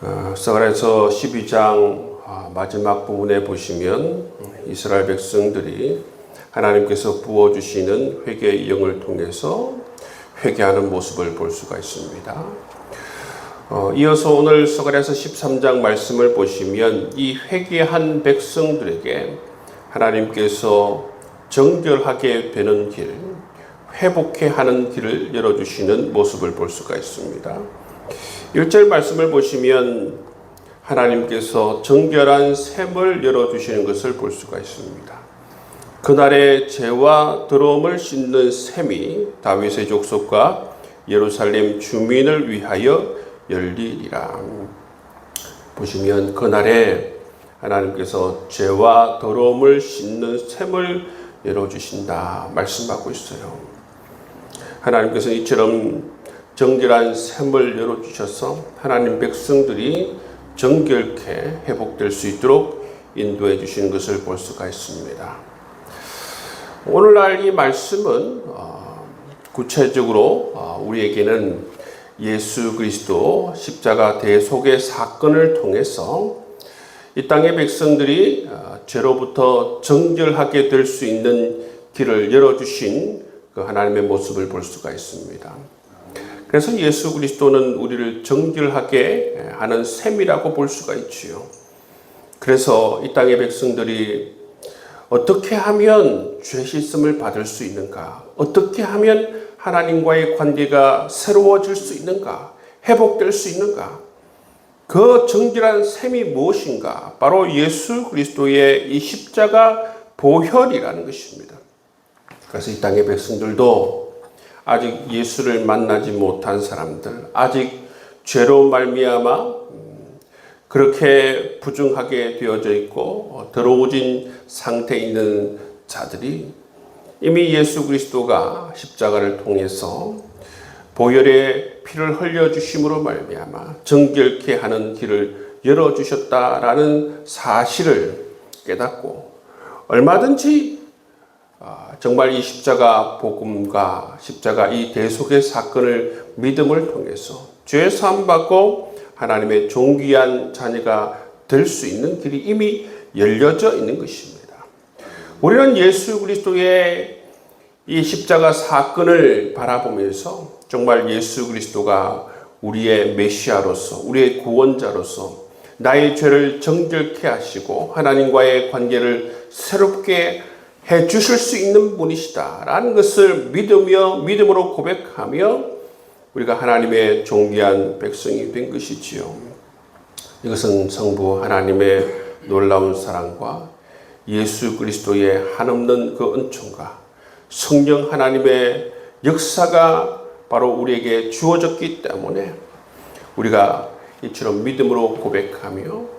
어, 스가랴서 12장 아, 마지막 부분에 보시면 이스라엘 백성들이 하나님께서 부어 주시는 회개의 영을 통해서 회개하는 모습을 볼 수가 있습니다. 어, 이어서 오늘 스가랴서 13장 말씀을 보시면 이 회개한 백성들에게 하나님께서 정결하게 되는 길, 회복해 하는 길을 열어주시는 모습을 볼 수가 있습니다. 1절 말씀을 보시면 하나님께서 정결한 샘을 열어주시는 것을 볼 수가 있습니다. 그날의 죄와 더러움을 씻는 샘이 다윗의 족속과 예루살렘 주민을 위하여 열리리라. 보시면 그날에 하나님께서 죄와 더러움을 씻는 샘을 열어주신다 말씀하고 있어요. 하나님께서 이처럼 정결한 샘을 열어주셔서 하나님 백성들이 정결케 회복될 수 있도록 인도해 주시는 것을 볼 수가 있습니다. 오늘날 이 말씀은 어, 구체적으로 어, 우리에게는 예수 그리스도 십자가 대속의 사건을 통해서 이 땅의 백성들이 어, 죄로부터 정결하게 될 수 있는 길을 열어주신 그 하나님의 모습을 볼 수가 있습니다. 그래서 예수 그리스도는 우리를 정결하게 하는 셈이라고 볼 수가 있지요. 그래서 이 땅의 백성들이 어떻게 하면 죄 씻음을 받을 수 있는가? 어떻게 하면 하나님과의 관계가 새로워질 수 있는가? 회복될 수 있는가? 그 정결한 셈이 무엇인가? 바로 예수 그리스도의 이 십자가 보혈이라는 것입니다. 그래서 이 땅의 백성들도 아직 예수를 만나지 못한 사람들, 아직 죄로 말미암아 그렇게 부정하게 되어져 있고 더러워진 상태에 있는 자들이 이미 예수 그리스도가 십자가를 통해서 보혈의 피를 흘려 주심으로 말미암아 정결케 하는 길을 열어 주셨다라는 사실을 깨닫고 얼마든지 정말 이 십자가 복음과 십자가 이 대속의 사건을 믿음을 통해서 죄 사함 받고 하나님의 존귀한 자녀가 될 수 있는 길이 이미 열려져 있는 것입니다. 우리는 예수 그리스도의 이 십자가 사건을 바라보면서 정말 예수 그리스도가 우리의 메시아로서 우리의 구원자로서 나의 죄를 정결케 하시고 하나님과의 관계를 새롭게 해 주실 수 있는 분이시다라는 것을 믿으며 믿음으로 고백하며 우리가 하나님의 존귀한 백성이 된 것이지요. 이것은 성부 하나님의 놀라운 사랑과 예수 그리스도의 한없는 그 은총과 성령 하나님의 역사가 바로 우리에게 주어졌기 때문에 우리가 이처럼 믿음으로 고백하며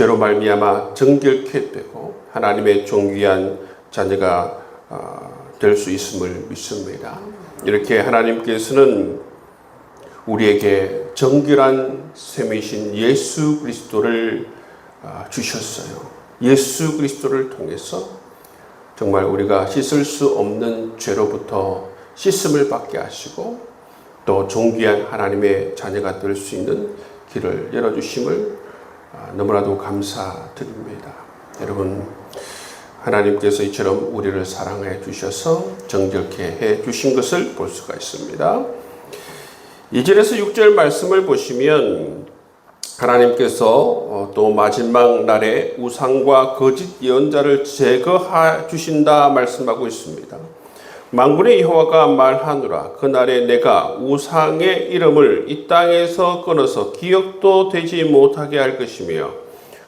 죄로 말미암아 정결케 되고 하나님의 존귀한 자녀가 될 수 있음을 믿습니다. 이렇게 하나님께서는 우리에게 정결한 셈이신 예수 그리스도를 주셨어요. 예수 그리스도를 통해서 정말 우리가 씻을 수 없는 죄로부터 씻음을 받게 하시고 또 존귀한 하나님의 자녀가 될 수 있는 길을 열어주심을 너무나도 감사드립니다. 여러분, 하나님께서 이처럼 우리를 사랑해 주셔서 정결케 해 주신 것을 볼 수가 있습니다. 2절에서 6절 말씀을 보시면 하나님께서 또 마지막 날에 우상과 거짓 예언자를 제거해 주신다 말씀하고 있습니다. 만군의 여호와가 말하노라 그날에 내가 우상의 이름을 이 땅에서 끊어서 기억도 되지 못하게 할 것이며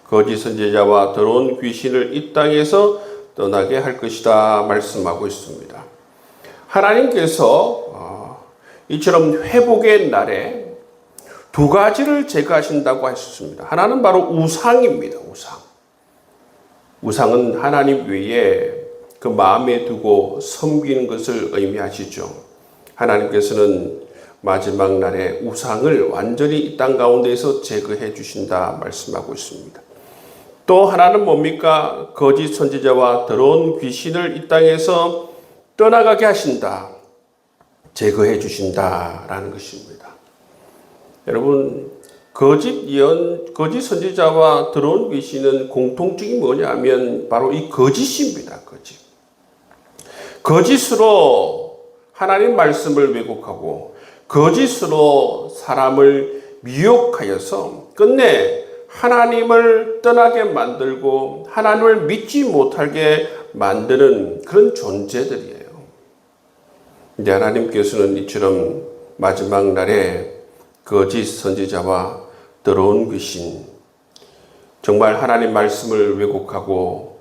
거짓 선지자와 더러운 귀신을 이 땅에서 떠나게 할 것이다 말씀하고 있습니다. 하나님께서 이처럼 회복의 날에 두 가지를 제거하신다고 하셨습니다. 하나는 바로 우상입니다. 우상. 우상은 하나님 외에 그 마음에 두고 섬기는 것을 의미하시죠. 하나님께서는 마지막 날에 우상을 완전히 이 땅 가운데에서 제거해 주신다 말씀하고 있습니다. 또 하나는 뭡니까? 거짓 선지자와 더러운 귀신을 이 땅에서 떠나가게 하신다. 제거해 주신다라는 것입니다. 여러분, 거짓 예언, 거짓 선지자와 들어온 귀신은 공통점이 뭐냐면 바로 이 거짓입니다. 거짓. 거짓으로 하나님 말씀을 왜곡하고 거짓으로 사람을 미혹하여서 끝내 하나님을 떠나게 만들고 하나님을 믿지 못하게 만드는 그런 존재들이에요. 이제 하나님께서는 이처럼 마지막 날에 거짓 선지자와 들어온 귀신, 정말 하나님 말씀을 왜곡하고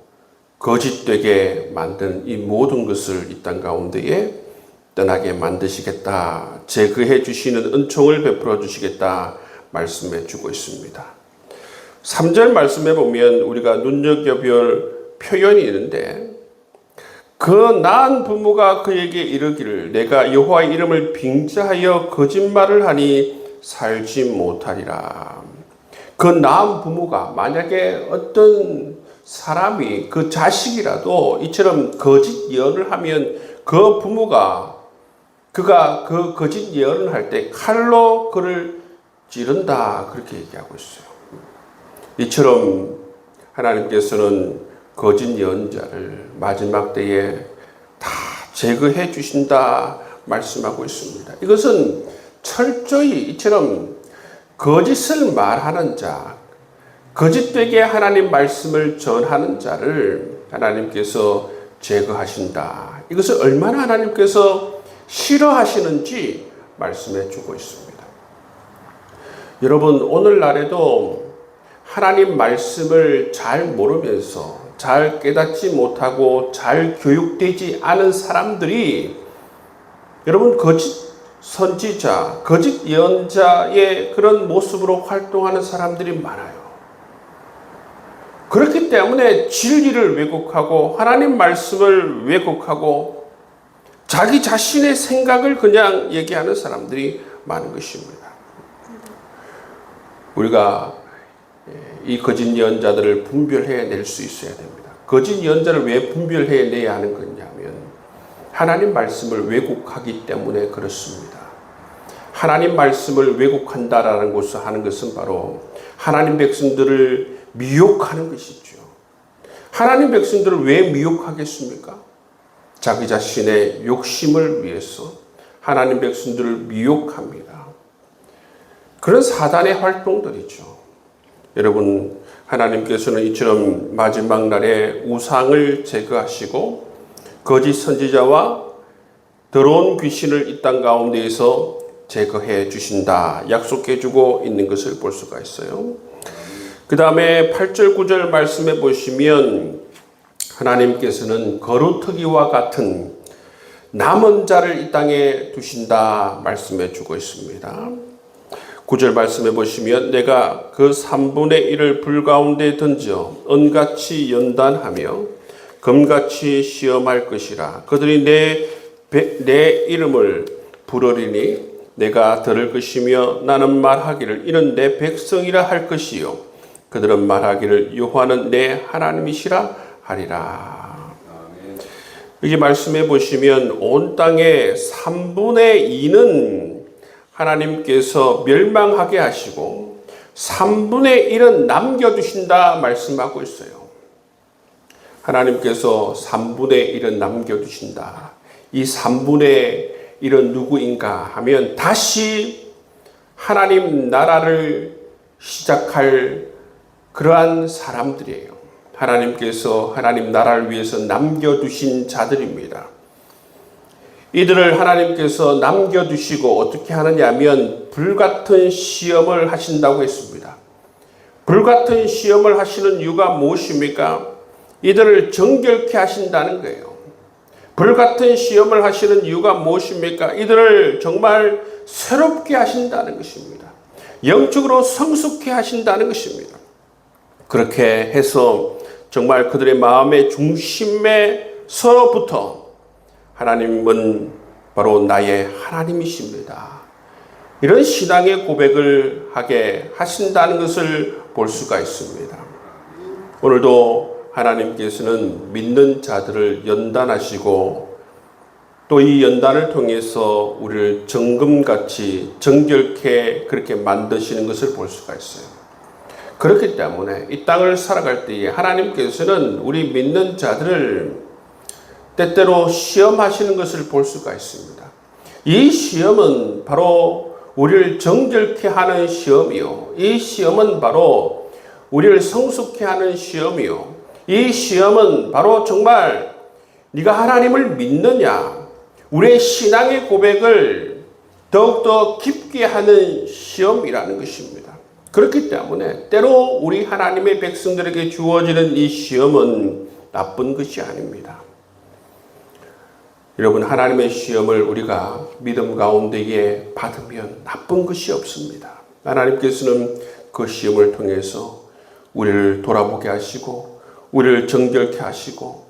거짓되게 만든 이 모든 것을 이 땅 가운데에 떠나게 만드시겠다. 제거해 주시는 은총을 베풀어 주시겠다. 말씀해 주고 있습니다. 3절 말씀에 보면 우리가 눈여겨볼 표현이 있는데 그 나은 부모가 그에게 이르기를 내가 여호와의 이름을 빙자하여 거짓말을 하니 살지 못하리라. 그 나은 부모가 만약에 어떤 사람이 그 자식이라도 이처럼 거짓 예언을 하면 그 부모가 그가 그 거짓 예언을 할 때 칼로 그를 찌른다 그렇게 얘기하고 있어요. 이처럼 하나님께서는 거짓 예언자를 마지막 때에 다 제거해 주신다 말씀하고 있습니다. 이것은 철저히 이처럼 거짓을 말하는 자, 거짓되게 하나님 말씀을 전하는 자를 하나님께서 제거하신다. 이것을 얼마나 하나님께서 싫어하시는지 말씀해 주고 있습니다. 여러분, 오늘날에도 하나님 말씀을 잘 모르면서 잘 깨닫지 못하고 잘 교육되지 않은 사람들이 여러분 거짓 선지자, 거짓 예언자의 그런 모습으로 활동하는 사람들이 많아요. 그렇기 때문에 진리를 왜곡하고 하나님 말씀을 왜곡하고 자기 자신의 생각을 그냥 얘기하는 사람들이 많은 것입니다. 우리가 이 거짓 예언자들을 분별해 낼 수 있어야 됩니다. 거짓 예언자를 왜 분별해 내야 하는 거냐면 하나님 말씀을 왜곡하기 때문에 그렇습니다. 하나님 말씀을 왜곡한다라는 것을 하는 것은 바로 하나님 백성들을 미혹하는 것이죠. 하나님 백성들을 왜 미혹하겠습니까? 자기 자신의 욕심을 위해서 하나님 백성들을 미혹합니다. 그런 사단의 활동들이죠. 여러분, 하나님께서는 이처럼 마지막 날에 우상을 제거하시고 거짓 선지자와 더러운 귀신을 이 땅 가운데에서 제거해 주신다. 약속해 주고 있는 것을 볼 수가 있어요. 그 다음에 8절, 9절 말씀해 보시면 하나님께서는 거루터기와 같은 남은 자를 이 땅에 두신다 말씀해 주고 있습니다. 9절 말씀해 보시면 내가 그 3분의 1을 불 가운데 던져 은같이 연단하며 금같이 시험할 것이라 그들이 내, 내 이름을 부르리니 내가 들을 것이며 나는 말하기를 이는 내 백성이라 할 것이요 그들은 말하기를 여호와는 내 하나님이시라 하리라. 여기 말씀해 보시면 온 땅의 3분의 2는 하나님께서 멸망하게 하시고 3분의 1은 남겨두신다 말씀하고 있어요. 하나님께서 3분의 1은 남겨두신다. 이 3분의 1은 누구인가 하면 다시 하나님 나라를 시작할 그러한 사람들이에요. 하나님께서 하나님 나라를 위해서 남겨두신 자들입니다. 이들을 하나님께서 남겨두시고 어떻게 하느냐 하면 불같은 시험을 하신다고 했습니다. 불같은 시험을 하시는 이유가 무엇입니까? 이들을 정결케 하신다는 거예요. 불같은 시험을 하시는 이유가 무엇입니까? 이들을 정말 새롭게 하신다는 것입니다. 영적으로 성숙케 하신다는 것입니다. 그렇게 해서 정말 그들의 마음의 중심에서부터 하나님은 바로 나의 하나님이십니다. 이런 신앙의 고백을 하게 하신다는 것을 볼 수가 있습니다. 오늘도 하나님께서는 믿는 자들을 연단하시고 또 이 연단을 통해서 우리를 정금같이 정결케 그렇게 만드시는 것을 볼 수가 있어요. 그렇기 때문에 이 땅을 살아갈 때에 하나님께서는 우리 믿는 자들을 때때로 시험하시는 것을 볼 수가 있습니다. 이 시험은 바로 우리를 정결케 하는 시험이요. 이 시험은 바로 우리를 성숙케 하는 시험이요. 이 시험은 바로 정말 네가 하나님을 믿느냐, 우리의 신앙의 고백을 더욱더 깊게 하는 시험이라는 것입니다. 그렇기 때문에 때로 우리 하나님의 백성들에게 주어지는 이 시험은 나쁜 것이 아닙니다. 여러분, 하나님의 시험을 우리가 믿음 가운데에 받으면 나쁜 것이 없습니다. 하나님께서는 그 시험을 통해서 우리를 돌아보게 하시고, 우리를 정결케 하시고,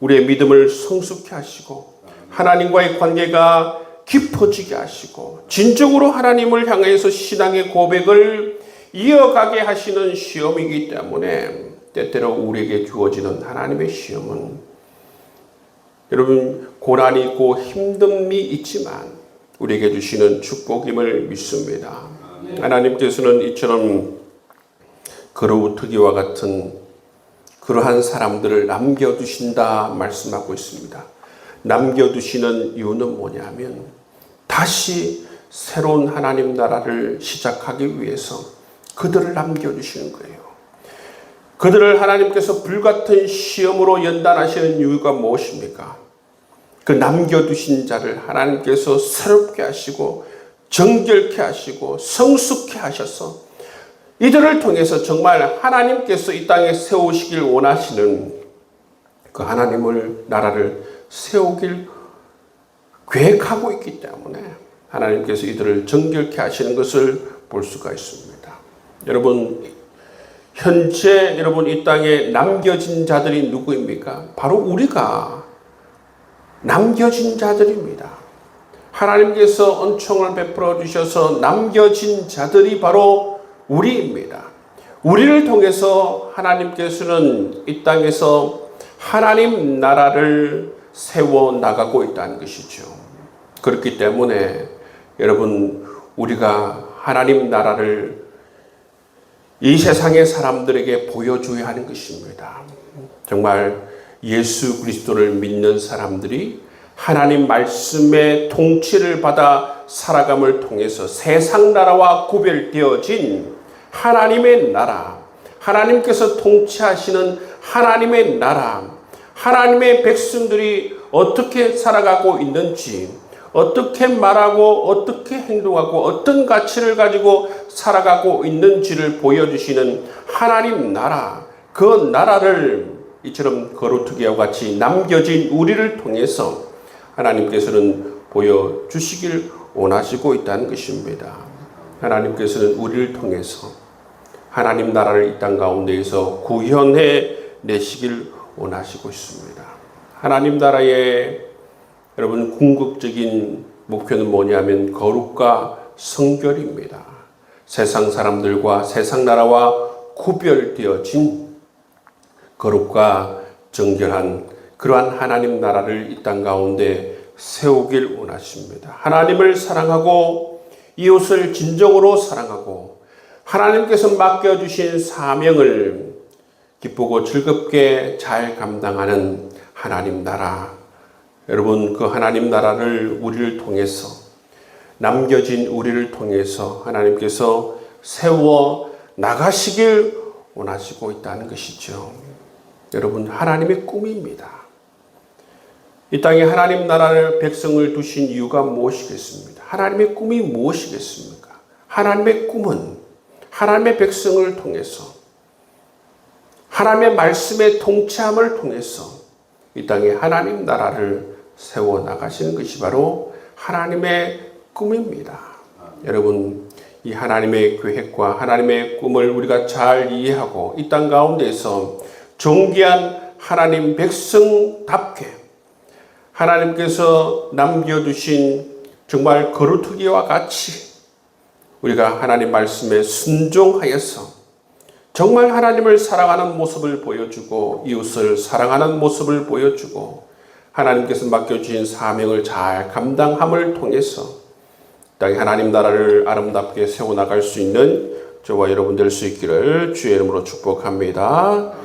우리의 믿음을 성숙케 하시고, 하나님과의 관계가 깊어지게 하시고, 진정으로 하나님을 향해서 신앙의 고백을 이어가게 하시는 시험이기 때문에, 때때로 우리에게 주어지는 하나님의 시험은 여러분 고난이 있고 힘듦이 있지만 우리에게 주시는 축복임을 믿습니다. 하나님께서는 이처럼 그루트기와 같은 그러한 사람들을 남겨두신다 말씀하고 있습니다. 남겨두시는 이유는 뭐냐면 다시 새로운 하나님 나라를 시작하기 위해서 그들을 남겨두시는 거예요. 그들을 하나님께서 불같은 시험으로 연단하시는 이유가 무엇입니까? 그 남겨두신 자를 하나님께서 새롭게 하시고 정결케 하시고 성숙케 하셔서 이들을 통해서 정말 하나님께서 이 땅에 세우시길 원하시는 그 하나님을 나라를 세우길 계획하고 있기 때문에 하나님께서 이들을 정결케 하시는 것을 볼 수가 있습니다. 여러분 현재 여러분 이 땅에 남겨진 자들이 누구입니까? 바로 우리가 남겨진 자들입니다. 하나님께서 은총을 베풀어 주셔서 남겨진 자들이 바로 우리입니다. 우리를 통해서 하나님께서는 이 땅에서 하나님 나라를 세워 나가고 있다는 것이죠. 그렇기 때문에 여러분 우리가 하나님 나라를 이 세상의 사람들에게 보여줘야 하는 것입니다. 정말 예수 그리스도를 믿는 사람들이 하나님 말씀의 통치를 받아 살아감을 통해서 세상 나라와 구별되어진 하나님의 나라, 하나님께서 통치하시는 하나님의 나라, 하나님의 백성들이 어떻게 살아가고 있는지, 어떻게 말하고, 어떻게 행동하고, 어떤 가치를 가지고 살아가고 있는지를 보여주시는 하나님 나라, 그 나라를 이처럼 거루투기와 같이 남겨진 우리를 통해서 하나님께서는 보여주시길 원하시고 있다는 것입니다. 하나님께서는 우리를 통해서 하나님 나라를 이 땅 가운데에서 구현해 내시길 원하시고 있습니다. 하나님 나라의 여러분 궁극적인 목표는 뭐냐면 거룩과 성결입니다. 세상 사람들과 세상 나라와 구별되어진 거룩과 정결한 그러한 하나님 나라를 이 땅 가운데 세우길 원하십니다. 하나님을 사랑하고 이웃을 진정으로 사랑하고 하나님께서 맡겨주신 사명을 기쁘고 즐겁게 잘 감당하는 하나님 나라. 여러분, 그 하나님 나라를 우리를 통해서 남겨진 우리를 통해서 하나님께서 세워 나가시길 원하시고 있다는 것이죠. 여러분, 하나님의 꿈입니다. 이 땅에 하나님 나라를 백성을 두신 이유가 무엇이겠습니까? 하나님의 꿈이 무엇이겠습니까? 하나님의 꿈은 하나님의 백성을 통해서 하나님의 말씀의 통치함을 통해서 이 땅에 하나님 나라를 세워 나가시는 것이 바로 하나님의 꿈입니다. 여러분, 이 하나님의 계획과 하나님의 꿈을 우리가 잘 이해하고 이 땅 가운데서 존귀한 하나님 백성답게 하나님께서 남겨두신 정말 거루투기와 같이 우리가 하나님 말씀에 순종하여서 정말 하나님을 사랑하는 모습을 보여주고 이웃을 사랑하는 모습을 보여주고 하나님께서 맡겨주신 사명을 잘 감당함을 통해서 땅에 하나님 나라를 아름답게 세워나갈 수 있는 저와 여러분 될 수 있기를 주의 이름으로 축복합니다.